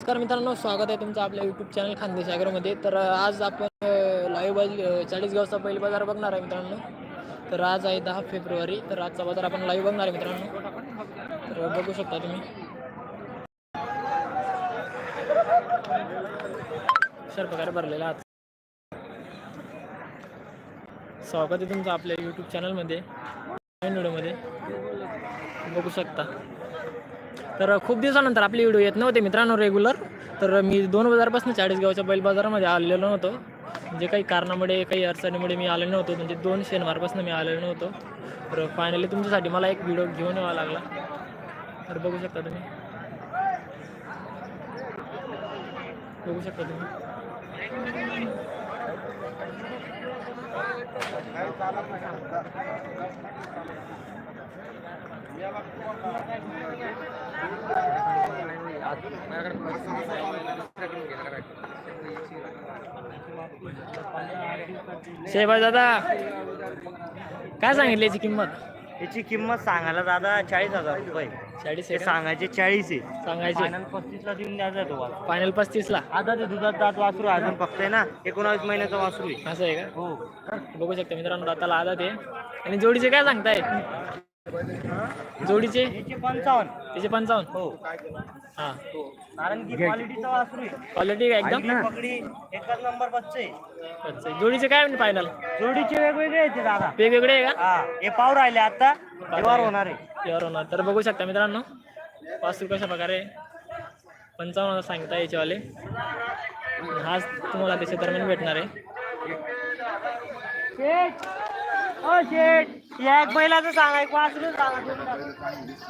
नमस्कार मित्रांनो स्वागत आहे तुमचं आपल्या यूट्यूब चॅनल खानदेश ॲग्रोमध्ये तर आज आपण लाईव्ह बाज चाळीसगावचा पहिला बाजार बघणार आहे मित्रांनो. तर आज आहे दहा फेब्रुवारी. तर आजचा बाजार आपण लाईव्ह बघणार आहे मित्रांनो. तर बघू शकता तुम्ही. सर प्रकारे भरलेला आज. स्वागत आहे तुमचं आपल्या यूट्यूब चॅनलमध्ये नवीन व्हिडिओमध्ये बघू शकता. तर खूप दिवसानंतर आपले व्हिडिओ येत नव्हते मित्रांनो रेग्युलर तर मी दोन हजारपासून चाळीसगावच्या बैल बाजारामध्ये आलेलो नव्हतो. म्हणजे काही कारणामुळे काही अडचणीमुळे मी आलेलो नव्हतो. म्हणजे दोन शनिवारपासून मी आलेलो नव्हतो. तर फायनली तुमच्यासाठी मला एक व्हिडिओ घेऊन यावा लागला. तर बघू शकता तुम्ही. बघू शकता तुम्ही. शेबाज दादा काय सांगितली याची किंमत? याची किंमत सांगायला दादा चाळीस हजार रुपये. चाळीस का? सांगायचे चाळीस आहे. सांगायचे. फायनल पस्तीसला देऊन द्यायचा तुम्हाला. फायनल पस्तीसला? आता ते दुधात दात वासरू अजून फक्त आहे ना? एकोणावीस महिन्याचा वासरू आहे. असं आहे का? हो. बघू शकता मित्रांनो दाताला आधा ते आणि जोडीचे काय सांगताय जोडीचे? याची पंचावन्न. त्याचे पंचावन्न? हो. हा. कारण की क्वालिटीचा वासरू आहे क्वालिटी एकदम? एकच नंबर बच्चे अच्छा. जोडीचे काय म्हणजे फायनल जोडीचे वेगवेगळे आहेत ते दादा. वेगवेगळे आहे का? हा. हे पाव राहिले आता. व्यवहार होणार आहे. प्युअर होणार. तर बघू शकता मित्रांनो वास्तू कशा प्रकारे पंचावन्न हजार सांगता याच्यावाले. आणि हाच तुम्हाला त्याच्या दरम्यान भेटणार आहे. शेठ ओ शेठ या एक बैलाचं सांगा एक वासरू सांगा.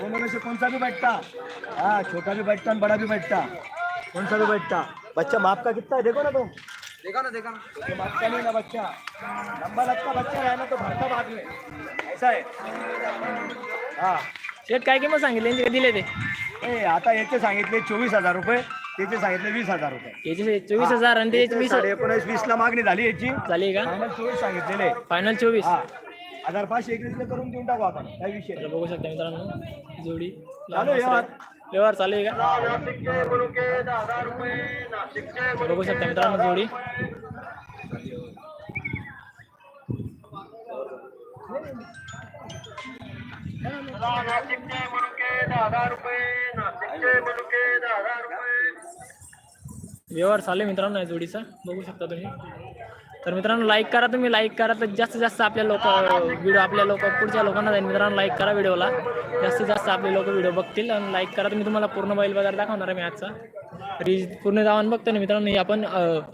वो से कौन सा भी बैठता हाँ छोटा भी बैठता और बड़ा भी बैठता कौन सा भी बैठता बच्चा माप का कितना है देखो ना तुम देखा ना देखा ना. माप का नहीं ना बच्चा. लंबा लगता बच्चा है ना तो भरता बाद में ऐसा है हाँ. शेट काय किंमत सांगितली? दिले ते. ए आता याचे सांगितले चोवीस हजार रुपये. त्याचे सांगितले वीस हजार रुपये. याचे चोवीस हजार आणि ते वीस साडे एकोणीस वीस ला मागणी झाली याची. झाली का? फायनल चोवीस सांगितलेले. फायनल चोवीस? हा. हजार पाचशे एकवीसला करून देऊन टाकू आपण. काय विषय तर. बघू शकता मित्रांनो. जोडी चालू आहे व्यवहार. व्यवहार चालू आहे का? बघू शकता मित्रांनो जोडी. व्यवहार चालू आहे मित्रांनो या जोडीचा. बघू शकता तुम्ही. तर मित्रांनो लाईक करा तुम्ही. लाईक करा तर जास्तीत जास्त आपल्या लोक व्हिडिओ आपल्या लोक पुढच्या लोकांना जाईल. मित्रांनो लाईक करा व्हिडिओला जास्तीत जास्त आपले लोक व्हिडिओ बघतील आणि लाईक करा. तुम्ही तुम्हाला पूर्ण बैल बाजार दाखवणार आहे मी आजचा. तरी पूर्ण धावन बघतो ना मित्रांनो. ही आपण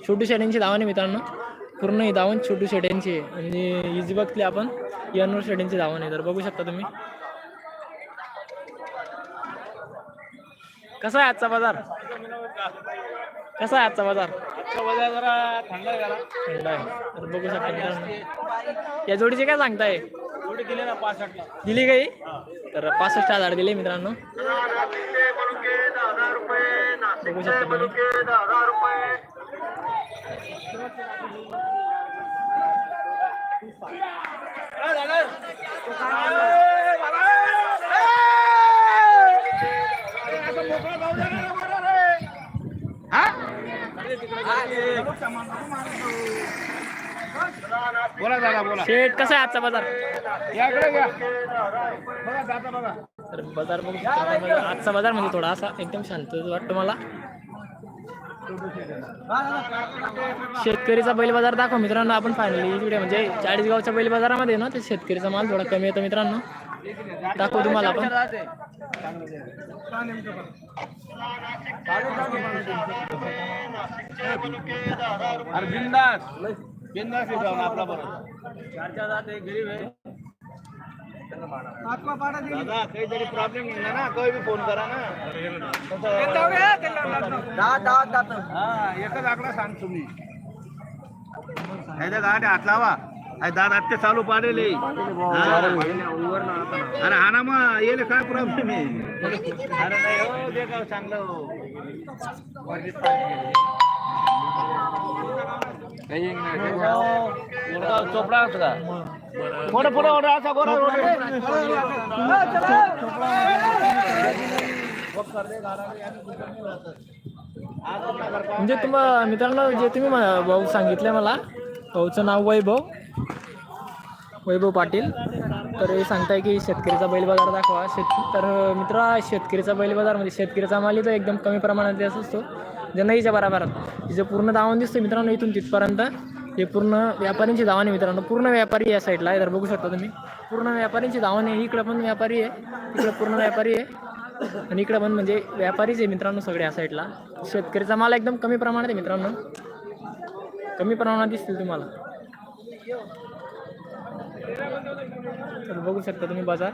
छोटू शेड्यांची धावन आहे मित्रांनो. पूर्ण ही धावण छोटू शेड्यांची आहे. म्हणजे ही बघतली आपण. यनूर शेड्यांची धावण आहे. तर बघू शकता तुम्ही. कसा आहे आजचा बाजार? कसा आहे आजचा बाजार? जरा थंड आहे जरा. थंड आहे. तर बघू शकता मित्रांनो. या जोडीचे काय सांगताय? एवढे दिले ना पासष्टला. दिली काही? तर पासष्ट हजार दिले मित्रांनो. बघू शकता तुम्ही. बोला दादा बोला. शेट कसा आहे आजचा बाजार? याकडे घ्या. बघा दादा बघा. तर बाजार बघू शकता आजचा बाजार म्हणजे थोडा असा एकदम शांत वाटतो मला शेतकरीचा बैल बाजार दाखव मित्रांनो. आपण फायनली व्हिडिओ म्हणजे चाळीसगावच्या बैल बाजारामध्ये ना ते शेतकरीचा माल थोडा कमी येतो मित्रांनो. दाखव तुम्हाला आपण. अरे बिंदास. बिंदास आपला बरोबर चारच्या जात आहे गरीब आहे. दादा काहीतरी प्रॉब्लेम निघला ना काही बी फोन करा ना. हा एकच आकडा सांग तुम्ही. हात लावा. दादा ते चालू पाडेले. अरे हा ना मग येले काय प्रॉब्लेम आहे? अरे नाही हो दे चांगलं चोपडा होता का पुढे पुढे ऑर्डर असा गोरा म्हणजे तुम्हाला मित्रांनो जे तुम्ही भाऊ सांगितले मला भाऊचं नाव वैभव. वैभव पाटील. तर हे सांगताय की शेतकरीचा बैल बाजार दाखवा. शेत तर मित्र शेतकरीचा बैल बाजार म्हणजे शेतकरीचा माल इथं एकदम कमी प्रमाणात येत असतो. जनईच्या बराबरात जे पूर्ण दावण दिसतो मित्रांनो इथून तिथपर्यंत. हे पूर्ण व्यापाऱ्यांची दावण आहे मित्रांनो. पूर्ण व्यापारी या साईडला आहे तर बघू शकता तुम्ही. पूर्ण व्यापाऱ्यांची दावण आहे. इकडं पण व्यापारी आहे. इकडं पूर्ण व्यापारी आहे. आणि इकडं पण म्हणजे व्यापारीच आहे मित्रांनो सगळे या साईडला शेतकरीचा माल एकदम कमी प्रमाणात आहे मित्रांनो. कमी प्रमाणात दिसतील तुम्हाला. तर बघू शकता तुम्ही बाजार.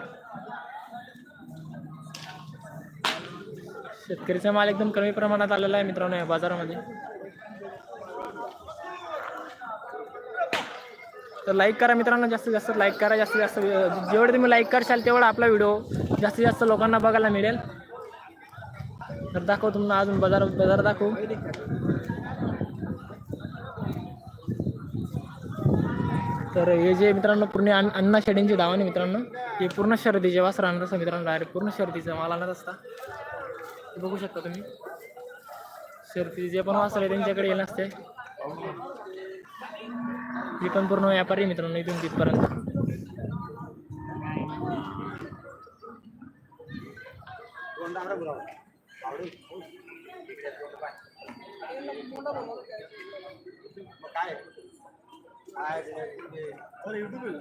शेतकरीचा माल एकदम कमी प्रमाणात आलेला आहे मित्रांनो या बाजारामध्ये. तर लाईक करा मित्रांनो जास्तीत जास्त लाईक करा जास्तीत जास्त जेवढे तुम्ही लाईक करशाल तेवढा आपला व्हिडिओ जास्तीत जास्त लोकांना बघायला मिळेल. तर दाखव तुम्हाला अजून बाजार बाजार दाखवू. तर हे जे मित्रांनो पूर्ण अन्न अण्णा शेडींची धावाने मित्रांनो हे पूर्ण शर्दीचे वास राहणार असं मित्रांनो डायरेक्ट पूर्ण शर्दीचं माल आणत असता. बघू शकता तुम्ही. शर्दी जे पण वास त्यांच्याकडे येणार असते. ही पण पूर्ण व्यापारी आहे मित्रांनो इथून तिथपर्यंत.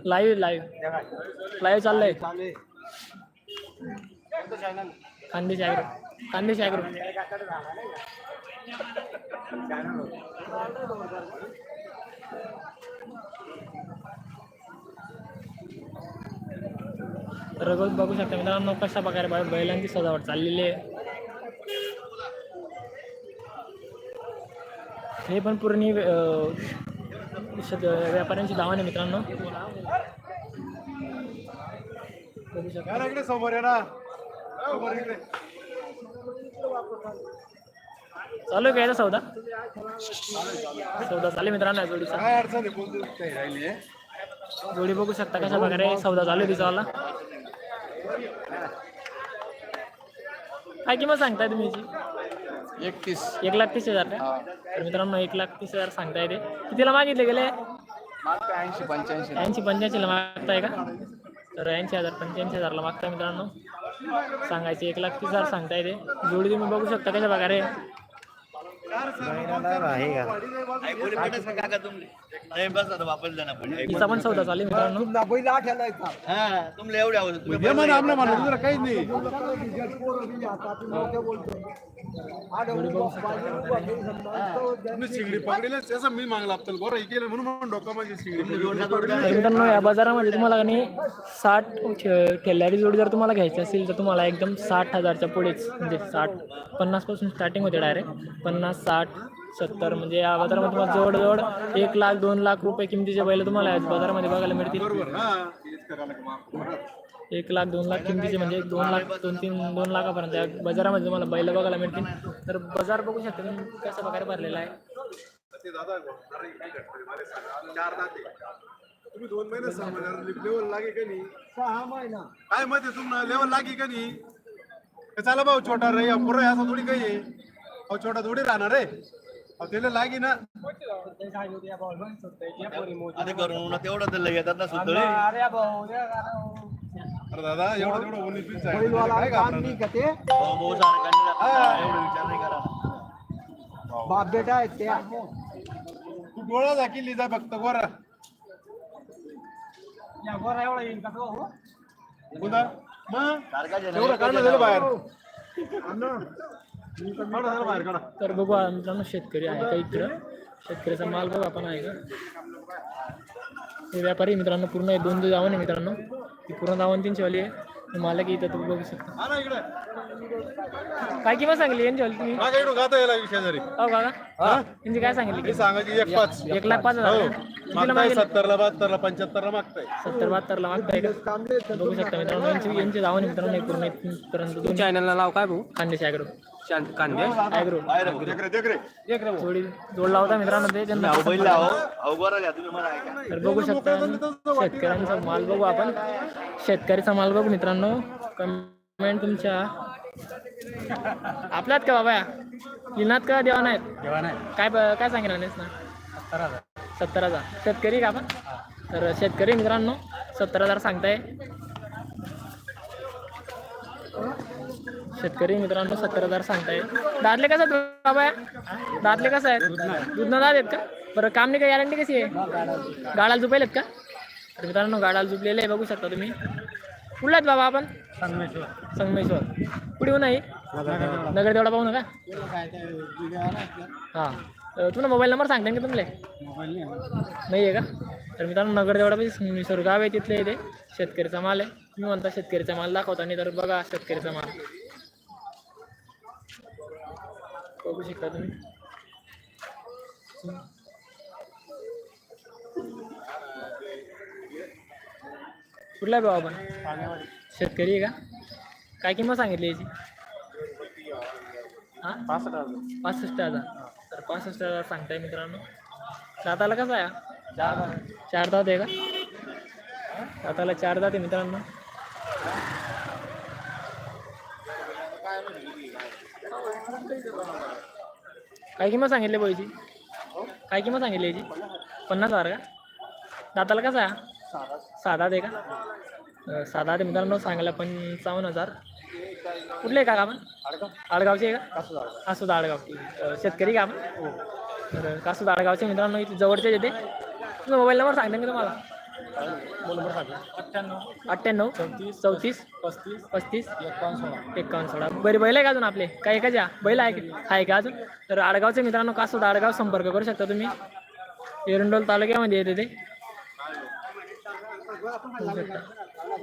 लाईव्ह लाईव्ह लाईव्ह चाललंय. खानदेश ॲग्रो खानदेश ॲग्रो तर बघू शकता मित्रांनो कशा प्रकारे बैलांची सजावट चाललेली आहे. हे पण पूर्ण शेत- व्यापाऱ्यांची आहे मित्रांनो. बघू शकता इकडे समोर आहे ना. समोर इकडे. चालू आहे का याचा सौदा? सौदा चालू मित्रांनो जोडीचा. काय अडचण आहे? बोलतो काही राहिली आहे. जोडी बघू शकता कशा प्रकारे सौदा चालू आहे तिचावाला काय किंमत सांगताय तुम्ही एकतीस. एक लाख तीस हजार का? तर मित्रांनो एक लाख तीस हजार सांगताय ते. कितीला मागितले गेले? ऐंशी पंच्याऐंशी. ऐंशी पंच्याऐंशीला मागताय का? तर ऐंशी हजार पंच्याऐंशी हजारला मागताय मित्रांनो. सांगायचे एक लाख तीस हजार सांगताय ते. जोडी तुम्ही बघू शकता कशा प्रकारे. तिचा पण सौदा चालू आहे मित्रांनो. हे म्हणा आपल्या म्हणा दुसरं काही नाही. तुम्ही शिंगडी पकडले त्याचं मी मागला आपल्याला. बरं हे केलं म्हणून म्हणून डोका माझी शिंगडी तर मित्रांनो या बाजारामध्ये तुम्हाला नाही साठ ठे- ठेल्यारी जोडी जर तुम्हाला घ्यायची असेल तर तुम्हाला एकदम साठ हजारच्या पुढेच म्हणजे साठ पन्नासपासून स्टार्टिंग होते डायरेक्ट पन्नास साठ सत्तर म्हणजे या बाजारामध्ये तुम्हाला जवळजवळ एक लाख दोन लाख रुपये किमतीचे बैल तुम्हाला या बाजारामध्ये बघायला मिळतील. हा. एक लाख दोन लाख किमतीचे म्हणजे दोन लाख दोन तीन दोन लाखापर्यंत या बाजारामध्ये तुम्हाला बैल बघायला मिळतील. तर बाजार बघू शकता तुम्ही कशा प्रकारे भरलेला आहे. तुम्ही दोन महिने सहा लेवल लागे का नाही? सहा महिना. काय मत आहे तुम्हाला लेवल लागे का नाही? चला भाऊ छोटा रे पुरं असं थोडी काही आहे. अहो छोटा थोडी राहणार रे त्याला लागी ना. अरे दादा एवढं तेवढं आहे. काय घाबरणार? बाप बेटा त्या तू. डोळा दाखिली जा फक्त गोरा. एवढा येईल का तो? मग? काढलं झालं बाहेर. तर बघू मित्रांनो शेतकरी आहे का इकडं? शेतकऱ्याचा माल बघू आपण आहे का? हे व्यापारी मित्रांनो पूर्ण हे दोन दावण आहे मित्रांनो. ही पूर्ण दावण तीनशे वाली आहे. हे मालक इथं तुम्ही बघू शकता. हा काय किंमत सांगली यांची वाली तुम्ही? हो यांची काय सांगितली हे? सांगायची एक पाच. एक लाख पाच हजार हो. का? सत्तरला बहात्तरला पंच्याहत्तरला मागताय. सत्तर बहात्तरला मागताय का? बघू शकता मित्रांनो यांची यांची दावण आहे मित्रांनो हे पूर्ण इथपर्यंत दोन चॅनलला नाव काय भाऊ? खानदेश ॲग्रो कांदे. जोडी जोडला होता मित्रांनो ते त्यांना तर बघू शकता शेतकऱ्यांचा माल बघू आपण. शेतकऱ्याचा माल बघू मित्रांनो. कमेंट तुमच्या. आपल्यात का बाबा? लिनात का देवा नाहीत? काय ब- काय सांगितलं नाहीस ना? सत्तर हजार. शेतकरी का आपण? तर शेतकरी मित्रांनो सत्तर हजार सांगताय. शेतकरी मित्रांनो सत्तर हजार सांगताय. दादले कसं बाबा? दादले कसं आहेत? दूधनं दाद आहेत का? बरं काम नाही का? गॅरंटी कशी आहे? गाळाला झुपेलेत का? तर मित्रांनो गाडाला झुपलेले आहे बघू शकता तुम्ही. कुठला आहेत बाबा आपण? संगमेश्वर. कुठे येऊ नाही नगर तेवढा पाहू नका हां. तर तुला मोबाईल नंबर सांगता का तुमले नाही आहे का? तर मित्रांनो नगर तेवढा पाहिजे संगमेश्वर गाव आहे तिथले इथे शेतकरीचा माल आहे. तुम्ही म्हणता शेतकरीचा माल दाखवता आणि तर बघा शेतकरीचा माल. बघू शकता तुम्ही. कुठला भाऊ आपण? शेतकरी आहे का? काय किंमत सांगितली याची? हा? पासष्ट हजार. तर पासष्ट हजार सांगताय मित्रांनो. दाताला कसं आहे चार दात आहे का? दाताला चार दात आहे मित्रांनो. काय किंमत सांगितली पैसे काय किंमत सांगितली याची? पन्नास हजार का? दाताला कसं आहे? साधा दे का? साधा ते मित्रांनो सांगायला पंचावन्न हजार. कुठले आहे का आपण? आडगावचे का? कासूद आडगावची शेतकरी का आपण? तर कासूद आडगावचे मित्रांनो इथे जवळचे येते तुमचा मोबाईल नंबर सांगते का तुम्हाला? अठ्ठ्याण्णव. चौतीस पस्तीस पस्तीस एकावन्न सोळा. बरी बैल आहे का अजून आपले? काय एकाच्या बैल आहे का? आहे का अजून? तर आडगावचे मित्रांनो कासूद आडगाव संपर्क करू शकता तुम्ही? एरंडोल तालुक्यामध्ये येते ते.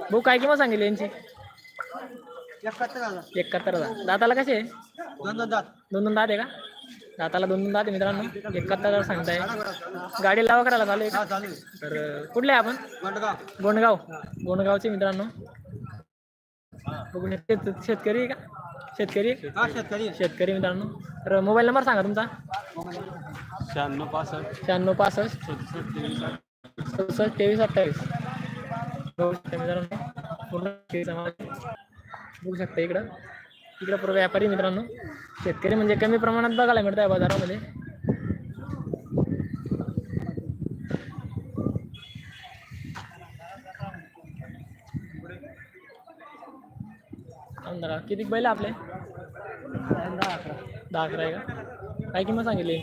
भाऊ काय किंमत सांगितली यांची? एकाहत्तर हजार. दाताला कसे? दोन दोन दात. दोन दोन दात आहे का? दाताला दोन दोन दात मित्रांनो. एकाहत्तर सांगताय. गाडी लावा करायला चालू आहे तर कुठले आपण? गोंडगाव. गोंडगाव गोंडगावचे मित्रांनो. बघून शेतकरी का? शेतकरी? शेतकरी शेतकरी मित्रांनो. तर मोबाईल नंबर सांगा तुमचा. शहाण्णव पासष्ट. शहाण्णव पासष्ट. चौसष्ट तेवीस अठ्ठावीस. बघू शकता मित्रांनो. पूर्ण. बघू शकता इकडं. इकडे पूर्व व्यापारी मित्रांनो. शेतकरी म्हणजे कमी प्रमाणात बघायला मिळतं आहे बाजारामध्ये. किती बैल आपले? दहा अकरा आहे का? काय किंमत सांगितली?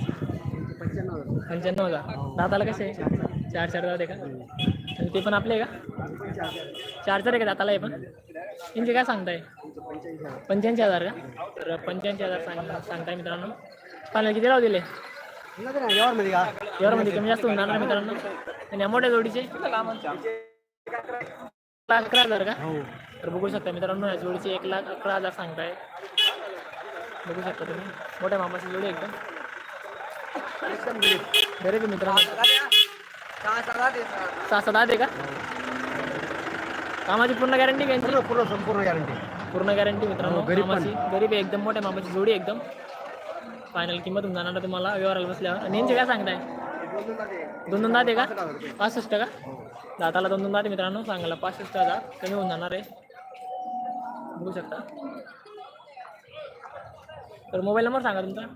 पंच्याण्णव हजार. दाताला कसे? आहे चार चार दात आहे का? आणि ते पण आपले आहे का? चार चार आहे का दाताला आहे पण? यांचे काय सांगताय? पंच्याऐंशी हजार का? तर पंच्याऐंशी हजार सांग सांगताय मित्रांनो. पाण्याला किती लाव दिले? यावरमध्ये कमी जास्त होणार ना मित्रांनो. आणि मोठ्या जोडीचे? लाख अकरा हजार का? तर बघू शकता मित्रांनो या जोडीचे एक लाख अकरा हजार सांगताय. बघू शकता तुम्ही. मोठ्या मामाची जोडी एकदम गरीब मित्रांनो. सहा सात आहे का? कामाची पूर्ण गॅरंटी घ्यायची पूर्ण संपूर्ण गॅरंटी पूर्ण गॅरंटी मित्रांनो. हो, गरीब गरीब आहे एकदम मोठ्या मामाची जोडी आहे एकदम. फायनल किंमत होऊन जाणार तुम्हाला व्यवहाराला बसल्यावर. आणि यांचे काय सांगताय? दोन दोन दात का? पासष्ट का? दाताला दोन दोन दात मित्रांनो सांगायला पासष्ट हजार. कमी होऊन जाणार आहे. बघू शकता. तर मोबाईल नंबर सांगा तुमचा.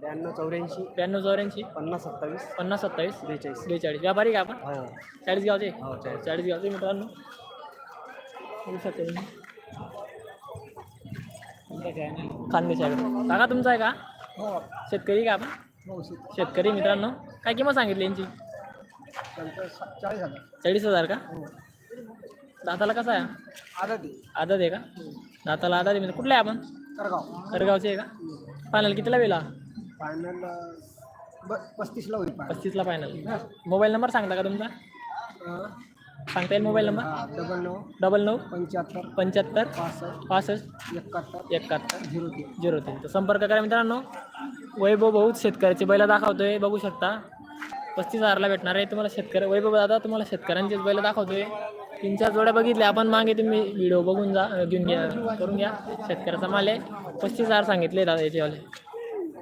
ब्याण्णव चौऱ्याऐंशी. ब्याण्णव चौऱ्याऐंशी. पन्नास सत्तावीस. पन्नास सत्तावीस. बेचाळीस. बेचाळीस. व्यापारी का आपण? हो. चाळीस गावचे? हो, चाळीस. चाळीस गावचे मित्रांनो. बघू शकता तुम्ही खानदेश आहे सांगा तुमचा आहे का? हो. शेतकरी का आपण? शेतकरी. मित्रांनो. काय किंमत सांगितली यांची? चाळीस हजार का? दाताला कसा आहे? आदत आहे. का? दाताला आदत आहे. मित्र कुठले आहे आपण? करगाव. करगावचे आहे का? फायनल कितीला वेला? फायनल पस्तीसला होईल पस्तीसला फायनल मोबाईल नंबर सांगता का तुमचा? सांगता येईल मोबाईल नंबर? डबल नऊ. डबल नऊ? पंच्याहत्तर. पंच्याहत्तर? पासष्ट. पासष्ट? एकाहत्तर. एकाहत्तर. झिरो तीन. झिरो तीन. तर संपर्क करा मित्रांनो. वैभव भाऊ शेतकऱ्याचे बैल दाखवतोय. बघू शकता. पस्तीस हजारला भेटणार आहे तुम्हाला शेतकरी. वैभव दादा तुम्हाला शेतकऱ्यांचेच बैल दाखवतोय. तीन चार जोड्या बघितल्या. आपण मागे तुम्ही व्हिडिओ बघून जा घेऊन घ्या करून घ्या. शेतकऱ्याचा माल आहे. पस्तीस हजार सांगितले दादा याचेवाले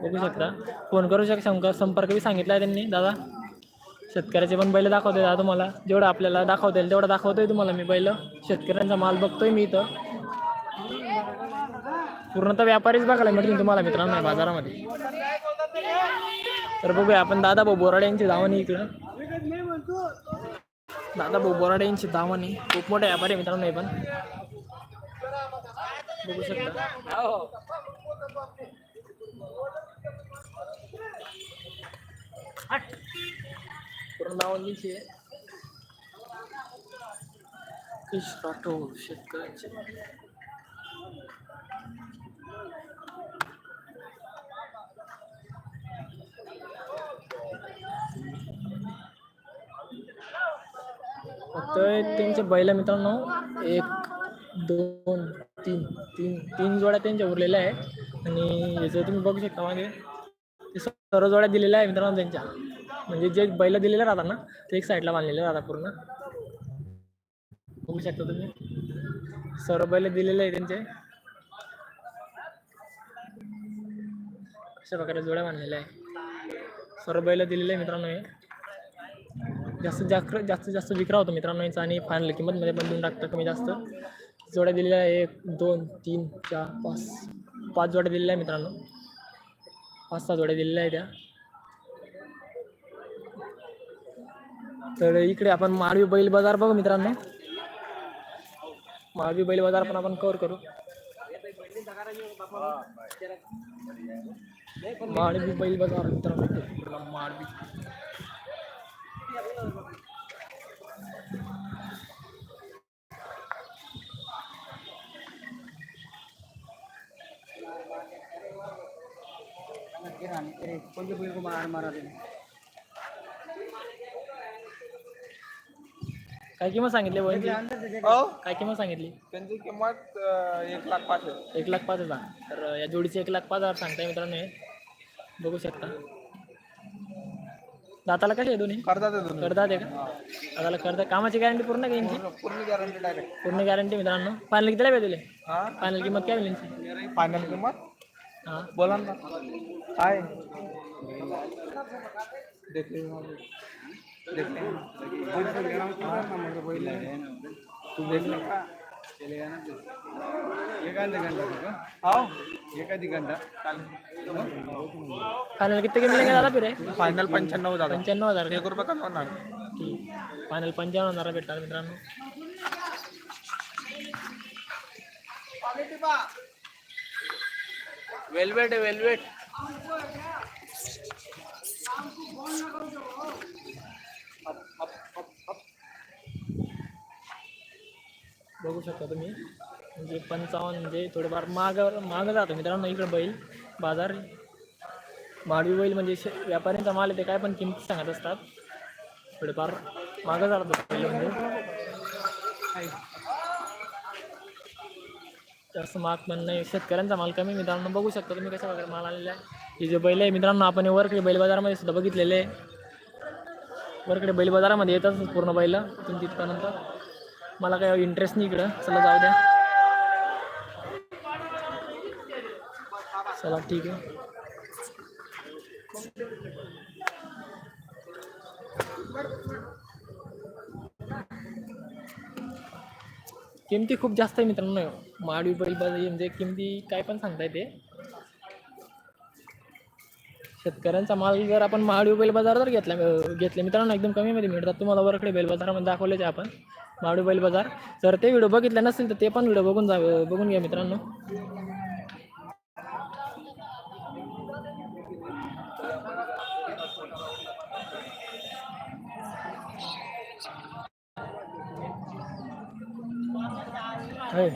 बघू शकता. फोन करू शकता संपर्क बी सांगितला आहे त्यांनी. दादा? शेतकऱ्याचे पण बैल दाखवते दादा तुम्हाला. जेवढं आपल्याला दाखवता येईल तेवढं दाखवतोय तुम्हाला मी बैल. शेतकऱ्यांचा माल बघतोय मी इथं. पूर्णतः व्यापारीच बघायला मिळतील तुम्हाला मित्रांनो बाजारामध्ये. तर बघूया आपण दादा भाऊ बोराडे यांची धावणी इकडं. दादा भाऊ बोराडे यांची धावणी. खूप मोठे व्यापारी आहे मित्रांनो हे पण. बघू शकता. नाव धावणीची आहे राठोड शेतकऱ्यांचे फक्त त्यांचे बैल मित्रांनो एक दोन तीन तीन तीन जोड्या त्यांच्या उरलेल्या आहे आणि याचं तुम्ही बघू शकता मागे. ते सर्व जोड्या दिलेल्या आहे मित्रांनो त्यांच्या. म्हणजे जे बैल दिलेले राहतात ना ते एक साईडला बांधलेले राहतात पूर्ण. बघू शकता तुम्ही. सर्व बैल दिलेले आहे त्यांचे. अशा प्रकारे जोड्या बांधलेल्या आहे सर्व बैल दिलेले आहे मित्रांनो हे. जास्तीत जास्त जास्तीत जास्त विक्रा होतो मित्रांनो यांचा आणि फायनल किंमतमध्ये पण देऊन टाकतं कमी जास्त. जोड्या दिलेल्या आहे एक दोन तीन चार पाच. पाच जोड्या दिलेल्या आहे मित्रांनो. पाच सहा जोड्या दिलेल्या आहे त्या. तर इकडे आपण माळवी बैल बाज़ार बघू मित्रांनो. माळवी बैल बाज़ार पण आपण कव्हर करू. माळवी बैल बाज़ार मित्रांनो इकडे. पूर्ण माळवी काय किंमत सांगितली बैलची काय किंमत सांगितली? त्यांची किंमत अं, एक लाख पाच आहे एक लाख पाच हजार. तर या जोडीचे एक लाख पाच हजार सांगताय मित्रांनो हे. बघू शकता. दाताला कसे आहे दोन्ही? करतात ते दोन्ही. करतात आहे का? दाताला करतात. कामाची गॅरंटी पूर्ण का यांची? पूर्ण गॅरंटी डायरेक्ट पूर्ण गॅरंटी मित्रांनो. फायनल कितीला भेटले हा? फायनल किंमत काय होईल यांची? फायनल किंमत? हां. बोला ना. काय? देख ले फायनल किती किती मिळेल दादा फिरे फायनल पंच्याण्णव झालं. पंच्याण्णव हजार? एक रुपये कमी होणार. ठीक फायनल पंच्याण्णव हजार भेटणार मित्रांनो. वेलवेट वेलवेट बघू शकता तुम्ही. म्हणजे पंचावन्न म्हणजे थोडेफार मागं मागं जातो मित्रांनो इकडे बैल. बाजार माडवी बैल म्हणजे शे- व्यापाऱ्यांचा माल आहे ते काय पण किमती सांगत असतात. थोडेफार मागं जातो बैल म्हणजे. जास्त माग पण नाही. शेतकऱ्यांचा माल कमी मित्रांनो. बघू शकता तुम्ही कशा प्रकारे माल आलेला आहे. हे जे बैल आहे मित्रांनो आपण वरकडे बैल बाजारामध्ये सुद्धा बघितलेले आहे. वरकडे बैल बाजारामध्ये येतात पूर्ण बैल. इथून तिथपर्यंत. मला काय इंटरेस्ट नाही इकडं. चला जाऊ द्या. चला ठीक आहे. किमती खूप जास्त आहे मित्रांनो. माडवी बैल बाजार म्हणजे किमती काय पण सांगता येते शेतकऱ्यांचा माल जर आपण माडवी बैल बाजार जर घेतला घेतले. मित्रांनो एकदम कमीमध्ये मिळतात. तुम्हाला वरकडे बैल बाजारामध्ये दाखवलेच आहे आपण. माडू बैल बाजार. जर ते व्हिडिओ बघितले नसतील तर ते पण व्हिडिओ बघून जा बघून घ्या मित्रांनो. होय.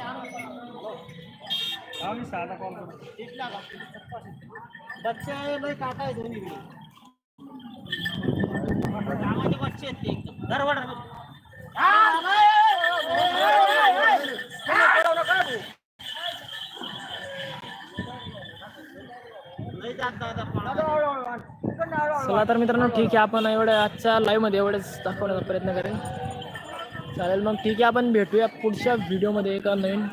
बच्चे चला तर मित्रांनो ठीक आहे आपण एवढ्या आजच्या लाईव्हमध्ये एवढेच दाखवण्याचा प्रयत्न करेन. चालेल मग ठीक आहे आपण भेटूया पुढच्या व्हिडिओमध्ये एका नवीन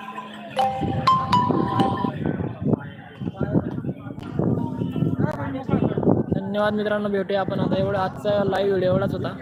धन्यवाद मित्रांनो भेटूया आपण आता. एवढा आजचा लाईव्ह व्हिडिओ एवढाच होता.